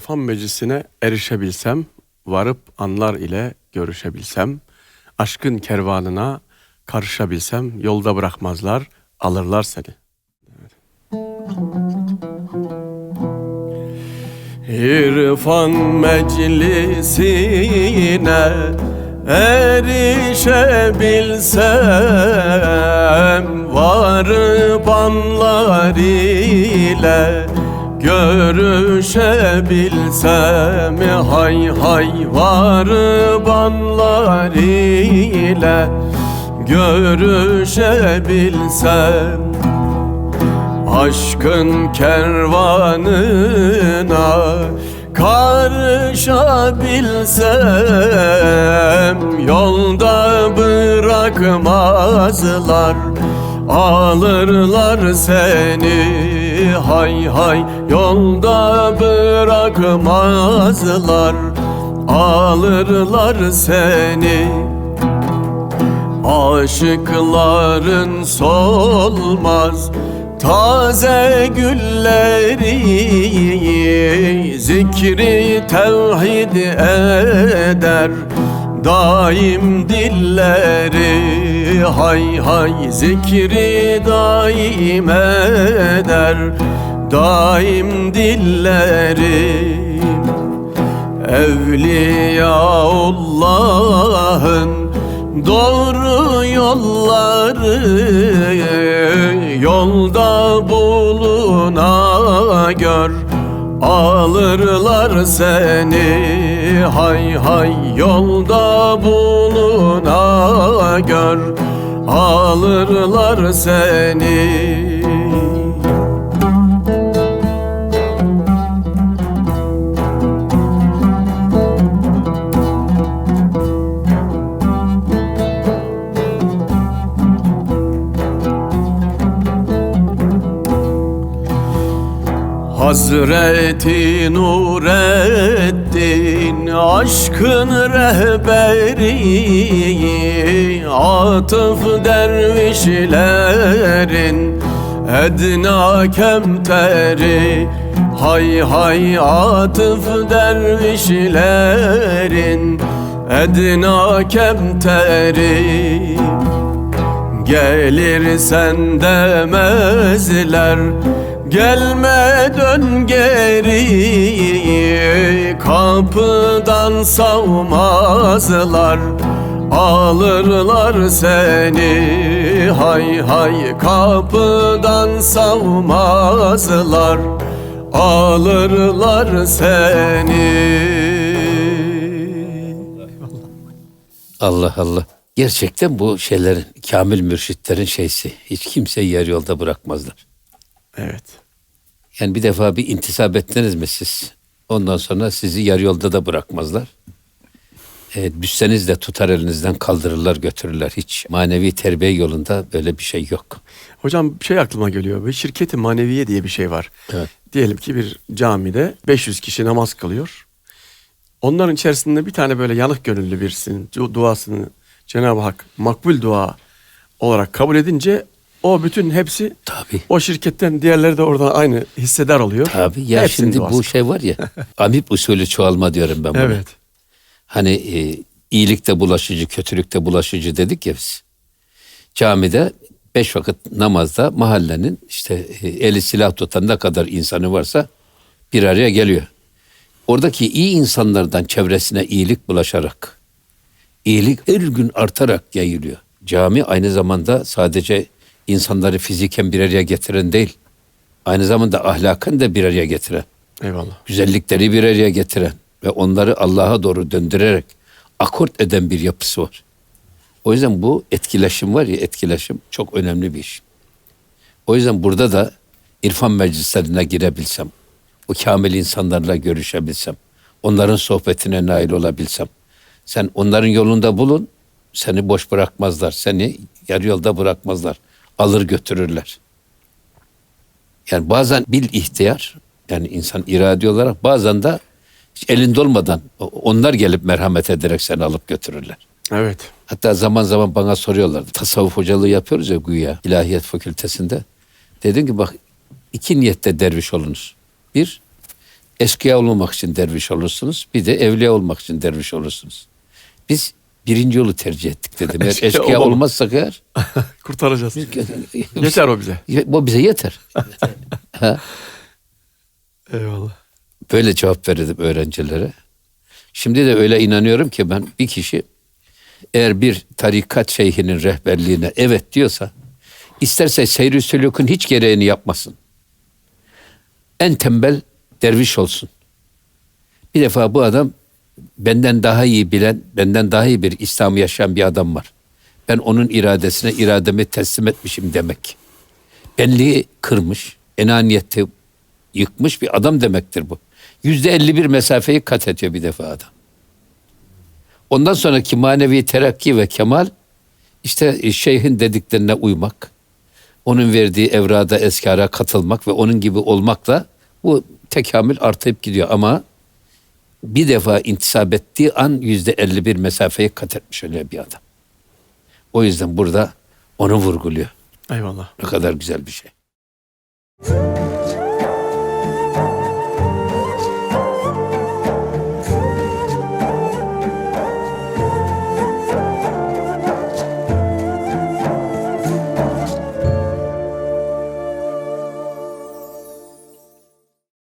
İrfan meclisine erişebilsem, varıp anlar ile görüşebilsem, aşkın kervanına karışabilsem, yolda bırakmazlar, alırlar seni. İrfan meclisine erişebilsem Varıp anlar ile görüşebilsem Hay hay varıp anlar ile. Görüşebilsem Aşkın kervanına karışabilsem Yolda bırakmazlar Alırlar seni hay hay Yolda bırakmazlar Alırlar seni. Aşıkların solmaz Taze gülleri zikri tevhid eder Daim dilleri hay hay zikri daim eder Daim dilleri Evliyaullah'ın doğru yolları Yolda buluna gör. Alırlar seni hay hay yolda buluna gör Alırlar seni Hazreti Nureddin aşkın rehberi Atıf dervişlerin edna kemteri Hay hay atıf dervişlerin edna kemteri Gelirsen demezler Gelme dön geri Kapıdan savmazlar Alırlar seni hay hay Kapıdan savmazlar Alırlar seni Allah Allah. Gerçekten bu şeylerin, kamil mürşitlerin şeysi. Hiç kimse yer yolda bırakmazlar. Evet. Yani bir defa bir intisap ettiniz mi siz? Ondan sonra sizi yarı yolda da bırakmazlar. E, düşseniz de tutar elinizden kaldırırlar götürürler. Hiç manevi terbiye yolunda böyle bir şey yok. Hocam bir şey aklıma geliyor. Bir şirketi maneviye diye bir şey var. Evet. Diyelim ki bir camide 500 kişi namaz kılıyor. Onların içerisinde bir tane böyle yanık gönüllü birisinin du- duasını Cenab-ı Hak makbul dua olarak kabul edince o bütün hepsi Tabii. o şirketten diğerleri de orada aynı hissedar oluyor. Tabii ya Hepsinin şimdi duası. bu şey var ya amip usulü çoğalma diyorum ben buna. Evet. Hani e, iyilikte bulaşıcı, kötülükte bulaşıcı dedik ya biz. Camide beş vakit namazda mahallenin işte e, eli silah tutan ne kadar insanı varsa bir araya geliyor. Oradaki iyi insanlardan çevresine iyilik bulaşarak, iyilik her gün artarak yayılıyor. Cami aynı zamanda sadece insanları fiziken bir araya getiren değil, aynı zamanda ahlaken de bir araya getiren Eyvallah. güzellikleri bir araya getiren ve onları Allah'a doğru döndürerek akort eden bir yapısı var. O yüzden bu etkileşim var ya etkileşim çok önemli bir iş. O yüzden burada da irfan meclislerine girebilsem, o kamil insanlarla görüşebilsem, onların sohbetine nail olabilsem, sen onların yolunda bulun, seni boş bırakmazlar, seni yarı yolda bırakmazlar, alır götürürler. Yani bazen bil ihtiyar yani insan iradi olarak bazen de hiç elinde olmadan onlar gelip merhamet ederek seni alıp götürürler. Evet. Hatta zaman zaman bana soruyorlardı. Tasavvuf hocalığı yapıyoruz ya güya ilahiyat fakültesinde. Dedim ki bak iki niyette derviş olunuz. Bir, eskiya olmamak için derviş olursunuz. Bir de evliya olmak için derviş olursunuz. Biz birinci yolu tercih ettik dedim. Eğer olamam. olmazsak eğer Kurtaracağız. Yeter o bize. o bize yeter. Eyvallah. Böyle cevap verirdim öğrencilere. Şimdi de öyle inanıyorum ki ben bir kişi eğer bir tarikat şeyhinin rehberliğine evet diyorsa isterse seyri sülükün hiç gereğini yapmasın. En tembel derviş olsun. Bir defa bu adam benden daha iyi bilen, benden daha iyi bir İslam'ı yaşayan bir adam var. Ben onun iradesine irademi teslim etmişim demek. Benliği kırmış, enaniyeti yıkmış bir adam demektir bu. Yüzde 51 mesafeyi kat ediyor bir defa adam. Ondan sonraki manevi terakki ve kemal işte e, şeyhin dediklerine uymak, onun verdiği evrada eskara katılmak ve onun gibi olmakla bu tekamül artıp gidiyor ama bir defa intisap ettiği an yüzde 51 mesafeyi kat etmiş öyle bir adam. O yüzden burada onu vurguluyor. Eyvallah. Ne kadar güzel bir şey.